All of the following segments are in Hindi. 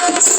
Let's.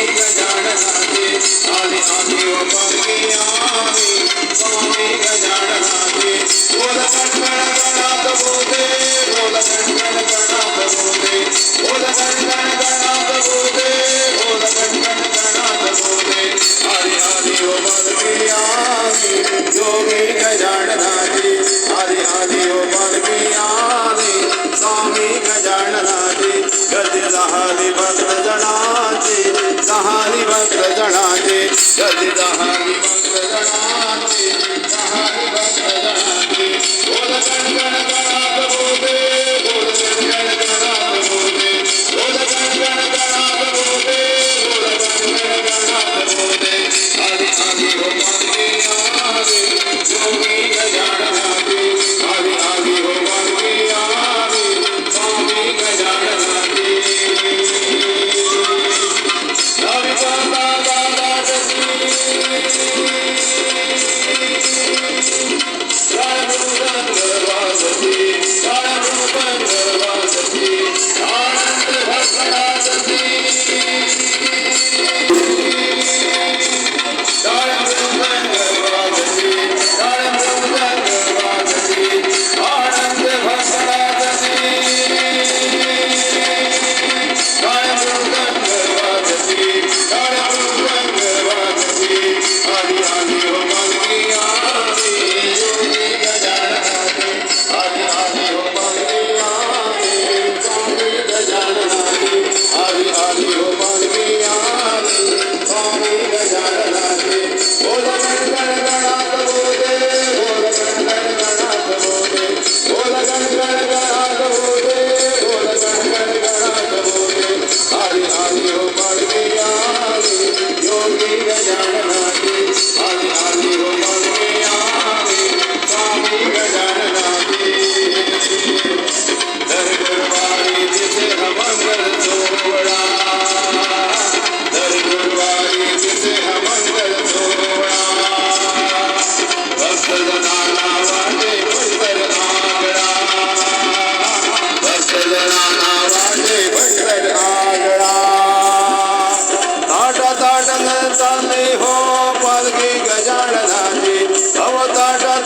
योगी गजाननाथी आदि आदि ओ पदमी आदि स्वामी गजाननाथी गति दहारी भद्र जनाते दहारी भद्र जनाते गति दहारी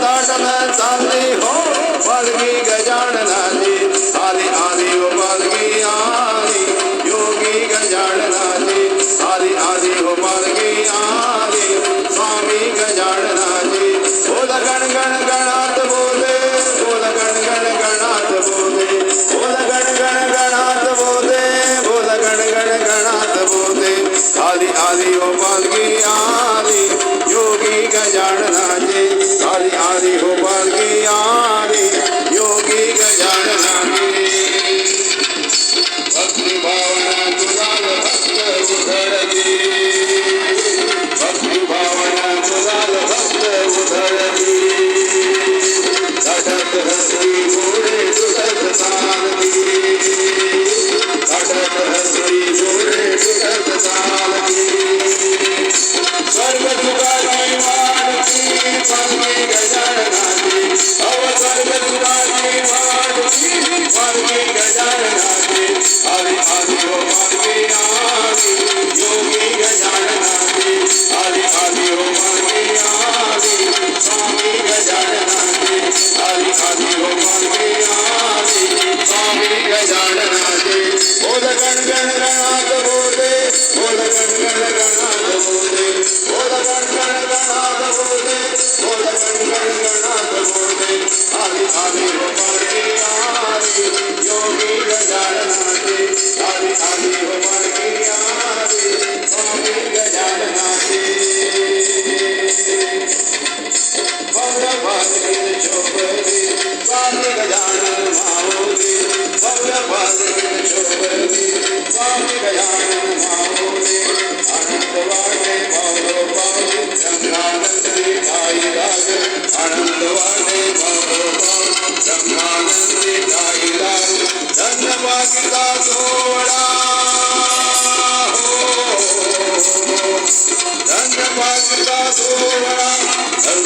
తాటన శాంతి హో వాల్కి గజాననాథి ఆది ఆది ఓ వాల్కి ఆది యోగి గజాననాథి ఆది ఆది ఓ వాల్కి ఆది స్వామి గజాననాథి బోల గణ గణ గణాత్ బోధే బోల గణ గణ గణాత్ బోధే బోల గణ గణ గణాత్ బోధే బోల గణ గణ గణాత్ బోధే ఆది ఆది ఓ వాల్కి ఆది యోగి గజాననాథి হরি গোপাল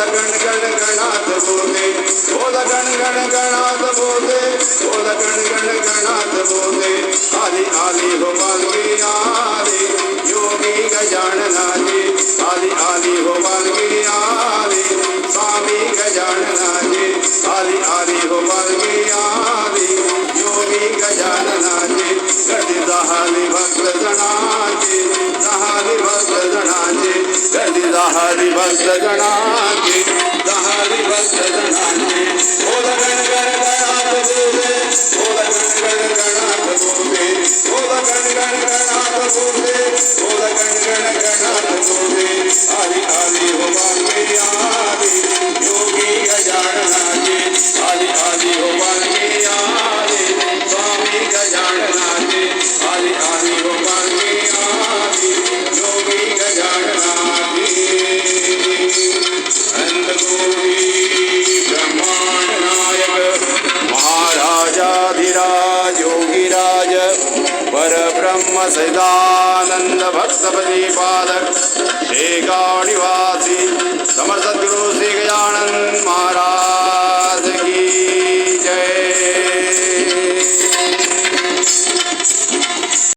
बोल गण गण बोले, बोल गण गण गणात बोले, बोल गण गण गणात बोले। आली आली हो पालखी आली, योगी गजाननाची आली। आली हो पालखी आली, स्वामी गजाननाची आली। आली हो पालखी आली, योगी गजाननाची कधी दहाली भक्त जणाची दहाली भक्त जणाची दहाली भक्त भक्त गण गणात बोले बोल गण बोले बोल गण गण गणात बोले आली आली हो सैदानंद भक्त प्रतिपादक श्री गावनिवासी समर्थ गुरु श्री गजानन महाराज।